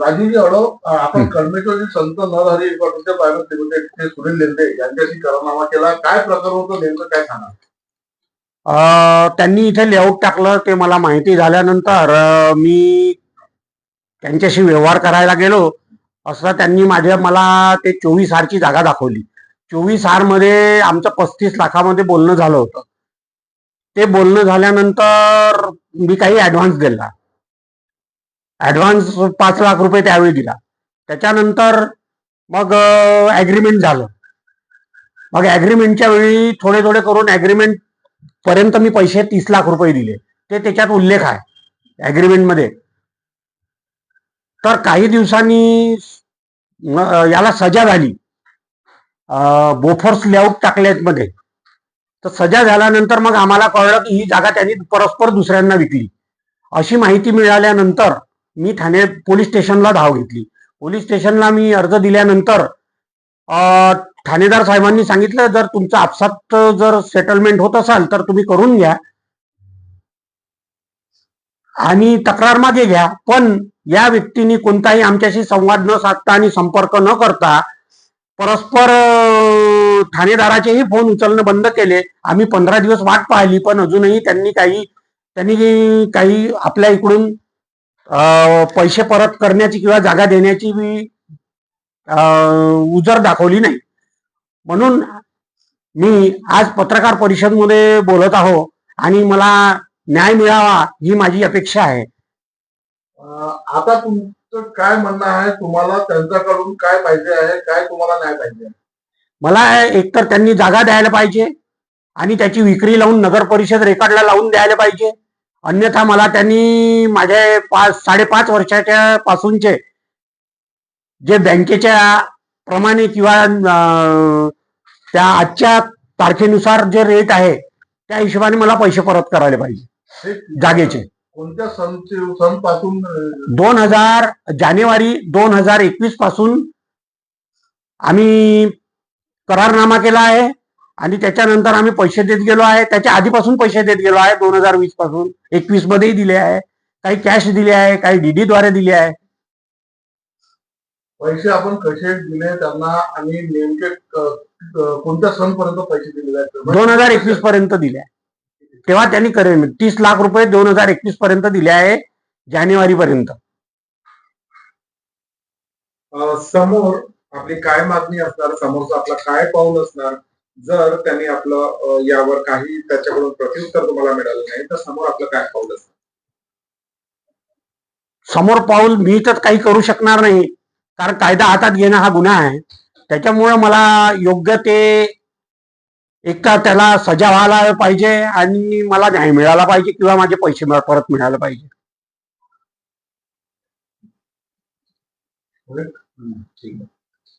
राजीवजी अडो आपण कळमेश्वरचे संत नरहरी कॉलेजचे private limited ते सुनील लेंडे यांच्याशी करारनामा केला. काय प्रकार होतं नेमकं काय सांगा? त्यांनी इथे लेआउट टाकलं ते मला माहिती झाल्यानंतर मी त्यांच्याशी व्यवहार करायला गेलो. असं त्यांनी माझ्या मला ते चोवीस हारची जागा दाखवली. चोवीस हारमध्ये आमचं पस्तीस लाखामध्ये बोलणं झालं होतं. ते बोलणं झाल्यानंतर मी काही ऍडव्हान्स दिला. ऍडव्हान्स पाच लाख रुपये त्यावेळी दिला. त्याच्यानंतर मग ऍग्रीमेंट झालं. मग ऍग्रीमेंटच्या वेळी थोडे थोडे करून ऍग्रीमेंट पर्यंत मी पैसे तीस लाख रुपये दिले. ते त्याच्यात उल्लेख आहे ऍग्रीमेंटमध्ये तर काही दिवसांनी याला सजा झाली. बोफोर्स लेआउट टाकल्यात मध्ये. तर सजा झाल्यानंतर मग आम्हाला कळलं की ही जागा त्यांनी परस्पर दुसऱ्यांना विकली. अशी माहिती मिळाल्यानंतर मी ठाणे पोलीस स्टेशनला धाव घेतली. पोलीस स्टेशनला मी अर्ज दिल्यानंतर ठाणेदार साहेबांनी सांगितलं जर तुमचं आपसात जर सेटलमेंट होत असाल तर तुम्ही करून घ्या. आणि तक्रार मागे घ्या. पण या व्यक्तीने कोणताही आमच्याशी संवाद न साधता आणि संपर्क न करता परस्पर ठाणेदाराचेही फोन उचलणं बंद केले. आम्ही पंधरा दिवस वाट पाहिली पण अजूनही त्यांनी काही त्यांनी काही आपल्या इकडून पैसे परत करण्याची किंवा जागा देण्याची उजर दाखवली नाही. म्हणून मी आज पत्रकार परिषदमध्ये बोलत आहो आणि मला न्याय मिळावा ही माझी अपेक्षा आहे. आता तुमचं काय म्हणणं आहे? तुम्हाला त्यांच्याकडून काय पाहिजे आहे? काय तुम्हाला न्याय पाहिजे मला एकतर त्यांनी जागा द्यायला पाहिजे आणि त्याची विक्री लावून नगर परिषद रेकॉर्डला लावून द्यायला पाहिजे. अन्यथा मला त्यांनी माझ्या पाच साडेपाच वर्षाच्या पासूनचे जे बँकेच्या प्रमाणे किंवा त्या आजच्या तारखेनुसार जे रेट आहे त्या हिशोबाने मला पैसे परत करायला पाहिजे. जागेचे. कोणत्या सणपासून दोन हजार जानेवारी दोन हजार एकवीसपासून आम्ही करारनामा केला आहे आणि त्याच्यानंतर आम्ही पैसे देत गेलो आहे. त्याच्या आधीपासून पैसे देत गेलो आहे. दोन हजार वीसपासून एकवीस मध्येही दिले आहे. काही कॅश दिले आहे काही डीडी द्वारे दिले आहे. पैसे आपण कसे दिले त्यांना आणि नेमके कोणत्या सण पर्यंत पैसे दिलेले आहेत? दोन हजार एकवीस पर्यंत दिले आहे. तेव्हा त्यांनी करेल तीस लाख रुपये दोन हजार एकवीस पर्यंत दिले आहे जानेवारी पर्यंत समोर आपली काय मागणी असणार समोरचं आपलं काय पाऊल असणार जर त्यांनी आपलं यावर काही त्याच्याकडून प्रत्युत्तर तुम्हाला मिळालं नाही तर समोर आपलं काय पाऊल असणार? समोर पाऊल मी तर काही करू शकणार नाही कारण कायदा हातात घेणं हा गुन्हा आहे. त्याच्यामुळं मला योग्य ते एक तर त्याला सजा व्हायला पाहिजे आणि मला न्याय मिळाला पाहिजे किंवा माझे पैसे परत मिळायला पाहिजे. ठीक आहे.